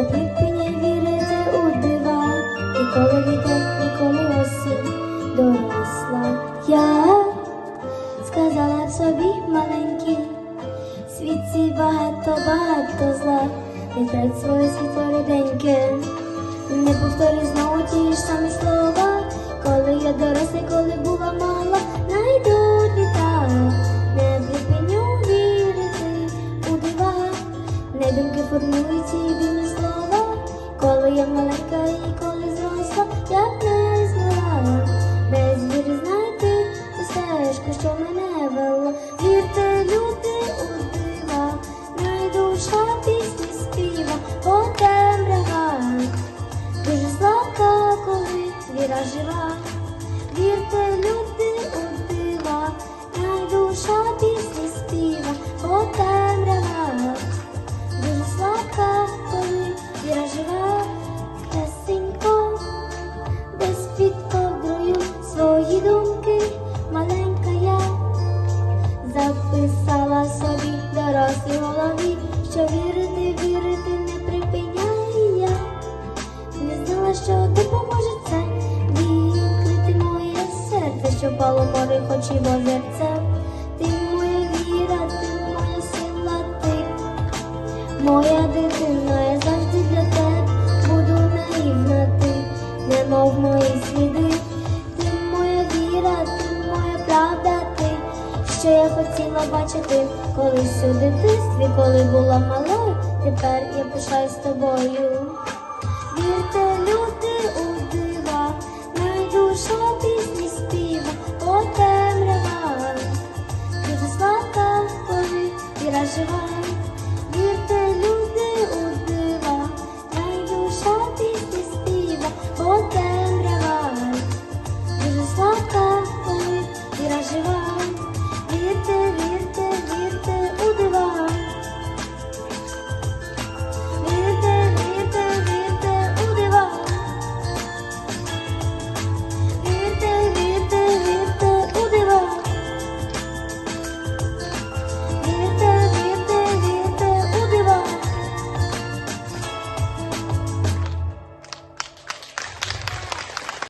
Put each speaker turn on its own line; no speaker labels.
не припиняй вірити у дива, ніколи вітер, ніколи осінь доросла. Я сказала б собі маленький, світ багато, багато зла, не трать своє світло ріденьке, не повторюй знову ті ж самі слова, коли. Голові, що вірити, вірити не припиняю я. Не знала, що допоможе це відкрити моє серце, що пало море, хоч і озерце. Ти моя віра, ти моя сила, ти моя дитина, я завжди для тебе буду наївна ти, немов мої сліди. що я хотіла бачити колись у дитинстві, коли була малою, тепер я пишаюсь тобою. Вірте.